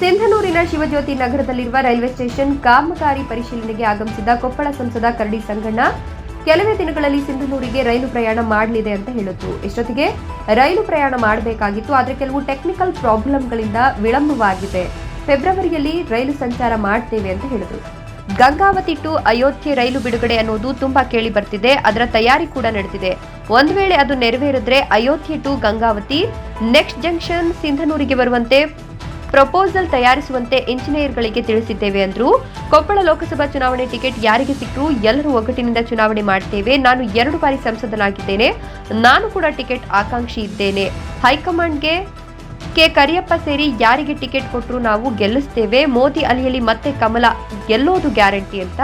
ಸಿಂಧನೂರಿನ ಶಿವಜ್ಯೋತಿ ನಗರದಲ್ಲಿರುವ railway station ಕಾಮಗಾರಿ ಪರಿಶೀಲನೆಗೆ ಆಗಮಿಸಿದ ಕೊಪ್ಪಳ ಸಂಸದ ಕರಡಿ ಸಂಗಣ್ಣ, ಕೆಲವೇ ದಿನಗಳಲ್ಲಿ ಸಿಂಧನೂರಿಗೆ ರೈಲು ಪ್ರಯಾಣ ಮಾಡಲಿದೆ ಅಂತ ಹೇಳಿದ್ರು. ಇಷ್ಟೊತ್ತಿಗೆ ರೈಲು ಪ್ರಯಾಣ ಮಾಡಬೇಕಾಗಿತ್ತು, ಆದರೆ ಕೆಲವು ಟೆಕ್ನಿಕಲ್ ಪ್ರಾಬ್ಲಮ್ಗಳಿಂದ ವಿಳಂಬವಾಗಿದೆ. ಫೆಬ್ರವರಿಯಲ್ಲಿ ರೈಲು ಸಂಚಾರ ಮಾಡ್ತೇವೆ ಅಂತ ಹೇಳಿದ್ರು. ಗಂಗಾವತಿ ಟು ಅಯೋಧ್ಯೆ ರೈಲು ಬಿಡುಗಡೆ ಅನ್ನೋದು ತುಂಬಾ ಕೇಳಿ ಬರ್ತಿದೆ, ಅದರ ತಯಾರಿ ಕೂಡ ನಡೆದಿದೆ ಒಂದು ವೇಳೆ ಅದು ನೆರವೇರಿದ್ರೆ Ayodhya to Gangavati next junction ಸಿಂಧನೂರಿಗೆ ಬರುವಂತೆ ಪ್ರಪೋಸಲ್ ತಯಾರಿಸುವಂತೆ ಇಂಜಿನಿಯರ್ಗಳಿಗೆ ತಿಳಿಸಿದ್ದೇವೆ ಅಂದ್ರು. ಕೊಪ್ಪಳ ಲೋಕಸಭಾ ಚುನಾವಣೆ ಟಿಕೆಟ್ ಯಾರಿಗೆ ಸಿಕ್ಕರೂ ಎಲ್ಲರೂ ಒಗ್ಗಟ್ಟಿನಿಂದ ಚುನಾವಣೆ ಮಾಡ್ತೇವೆ. ನಾನು ಎರಡು ಬಾರಿ ಸಂಸದನಾಗಿದ್ದೇನೆ. ನಾನು ಕೂಡ ಟಿಕೆಟ್ ಆಕಾಂಕ್ಷಿ ಇದ್ದೇನೆ. ಹೈಕಮಾಂಡ್ಗೆ ಕೆ ಕರಿಯಪ್ಪ ಸೇರಿ ಯಾರಿಗೆ ಟಿಕೆಟ್ ಕೊಟ್ಟರು ನಾವು ಗೆಲ್ಲಿಸ್ತೇವೆ. ಮೋದಿ ಅಲಿಯಲ್ಲಿ ಮತ್ತೆ ಕಮಲ ಗೆಲ್ಲೋದು ಗ್ಯಾರಂಟಿ ಅಂತ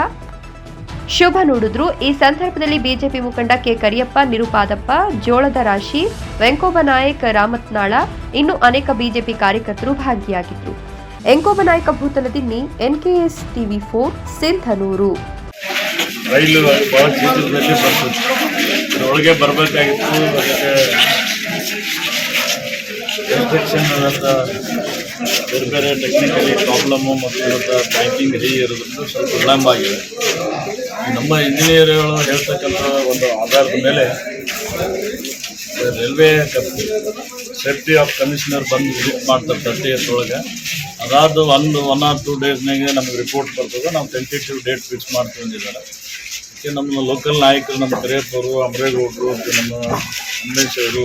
ಶುಭ ನೋಡಿದ್ರು. ಈ ಸಂದರ್ಭದಲ್ಲಿ ಬಿಜೆಪಿ ಮುಖಂಡ ಕೆ ಕರಿಯಪ್ಪ, ನಿರುಪಾದಪ್ಪ, ಜೋಳದ ರಾಶಿ, ವೆಂಕೋಬ ನಾಯಕ್, ರಾಮತ್ನಾಳ, ಇನ್ನು ಅನೇಕ ಬಿಜೆಪಿ ಕಾರ್ಯಕರ್ತರು ಭಾಗಿಯಾಗಿದ್ರು. Enkoba Nayak Bhutaladinni NKS TV four, Sindhanur. ರೈಲು ಬಹಳ ಶೀಘ್ರದಲ್ಲಿ ಬರ್ತದೆ. ಇದರೊಳಗೆ ಬರಬೇಕಾಗಿತ್ತು ಇನ್ಫೆಕ್ಷನ್ ಬೇರೆ ಬೇರೆ ಟೆಕ್ನಿಕಲಿ ಪ್ರಾಬ್ಲಮ್ಮು ಮತ್ತು ಇವತ್ತು ಬ್ಯಾಂಕಿಂಗ್ ಹೇಗೆ ಇರೋದ್ರಿಂದ ಸ್ವಲ್ಪ ವಿಳಂಬ ಆಗಿದೆ. ನಮ್ಮ ಇಂಜಿನಿಯರ್ಗಳು ಹೇಳ್ತಕ್ಕಂಥ ಒಂದು ಆಧಾರದ ಮೇಲೆ ರೈಲ್ವೆ ಸೇಫ್ಟಿ ಆಫ್ ಕಮಿಷನರ್ ಬಂದು ವಿಸಿಟ್ ಮಾಡ್ತಾರೆ ತರ್ಟಿ ಎಸ್ ಒಳಗೆ. ಅದಾದ ಒಂದು ಒನ್ ಆರ್ ಟೂ ಡೇಸ್ನಾಗೆ ನಮಗೆ ರಿಪೋರ್ಟ್ ಬರ್ತದೆ. ನಾವು ಟೆಂಟೇಟಿವ್ ಡೇಟ್ ಫಿಕ್ಸ್ ಮಾಡ್ತೀವಿ ಅದಕ್ಕೆ ನಮ್ಮ ಲೋಕಲ್ ನಾಯಕರು, ನಮ್ಮ ಕರೆಯಪ್ಪವರು ಅಮರೇಗೌಡರು, ಮತ್ತು ನಮ್ಮ ಉಮೇಶ್ ಅವರು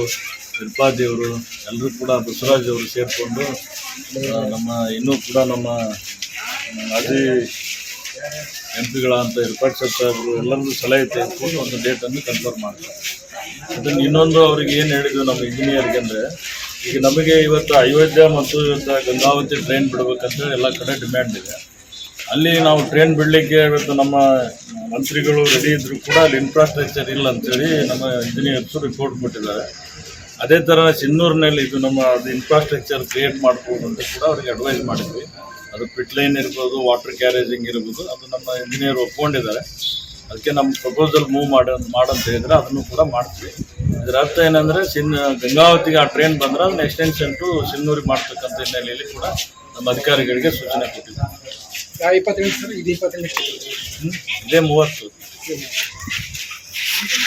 ತಿರುಪಾದಿ ಅವರು ಎಲ್ಲರೂ ಕೂಡ ಬಸವರಾಜ್ ಅವರು ಸೇರಿಕೊಂಡು ನಮ್ಮ, ಇನ್ನೂ ಕೂಡ ನಮ್ಮ, ಮಾಜಿ ಎಂ ಪಿಗಳಂತ ಇರ್ಪಾಟ್ ಸಾಹೇಬರು ಎಲ್ಲರಿಗೂ ಸಲಹೆ ತೆಗೆದುಕೊಂಡು ಒಂದು ಡೇಟನ್ನು ಕನ್ಫರ್ಮ್ ಮಾಡ್ತಾರೆ. ಅದನ್ನು ಇನ್ನೊಂದು ಅವ್ರಿಗೆ ಏನು ಹೇಳಿದ್ವಿ ನಮ್ಮ ಇಂಜಿನಿಯರ್ಗೆ ಅಂದರೆ, ಈಗ ನಮಗೆ ಇವತ್ತು ಅಯೋಧ್ಯ ಮತ್ತು ಇವತ್ತು ಗಂಗಾವತಿ ಟ್ರೈನ್ ಬಿಡಬೇಕಂತ ಎಲ್ಲ ಕಡೆ ಡಿಮ್ಯಾಂಡ್ ಇದೆ. ಅಲ್ಲಿ ನಾವು ಟ್ರೈನ್ ಬಿಡಲಿಕ್ಕೆ ಇವತ್ತು ನಮ್ಮ ಮಂತ್ರಿಗಳು ರೆಡಿ ಇದ್ದರೂ ಕೂಡ ಅಲ್ಲಿ ಇನ್ಫ್ರಾಸ್ಟ್ರಕ್ಚರ್ ಇಲ್ಲ ಅಂತೇಳಿ ನಮ್ಮ ಇಂಜಿನಿಯರ್ಸು ರಿಪೋರ್ಟ್ ಕೊಟ್ಟಿದ್ದಾರೆ. ಅದೇ ಥರ ಸಿನ್ನೂರಿನಲ್ಲಿ ಇದು ನಮ್ಮ ಅದು ಇನ್ಫ್ರಾಸ್ಟ್ರಕ್ಚರ್ ಕ್ರಿಯೇಟ್ ಮಾಡ್ಬೋದು ಅಂತ ಕೂಡ ಅವ್ರಿಗೆ ಅಡ್ವೈಸ್ ಮಾಡಿದ್ವಿ. ಅದು ಪಿಟ್ ಲೈನ್ ಇರ್ಬೋದು ವಾಟರ್ ಕ್ಯಾರೇಜಿಂಗ್ ಇರ್ಬೋದು ಅದು ನಮ್ಮ ಇಂಜಿನಿಯರ್ ಒಪ್ಕೊಂಡಿದ್ದಾರೆ. ಅದಕ್ಕೆ ನಮ್ಮ ಪ್ರಪೋಸಲ್ ಮೂವ್ ಮಾಡ ಮಾಡಂತ ಹೇಳಿದ್ರೆ ಅದನ್ನು ಕೂಡ ಮಾಡ್ತೀವಿ. ಇದರ ಅರ್ಥ ಏನಂದರೆ ಸಿನ್ ಗಂಗಾವತಿಗೆ ಆ ಟ್ರೈನ್ ಬಂದ್ರೆ ಅದನ್ನ ಎಕ್ಸ್ಟೆನ್ಷನ್ ಟು ಸಿನ್ನೂರಿಗೆ ಮಾಡ್ತಕ್ಕಂಥ ಹಿನ್ನೆಲೆಯಲ್ಲಿ ಕೂಡ ನಮ್ಮ ಅಧಿಕಾರಿಗಳಿಗೆ ಸೂಚನೆ ಕೊಟ್ಟಿದ್ದೀವಿ ಇಪ್ಪತ್ತು ನಿಮಿಷ ಇದು ಇಪ್ಪತ್ತೆಂಟು ಹ್ಮ್? ಇದೇ ಮೂವತ್ತು.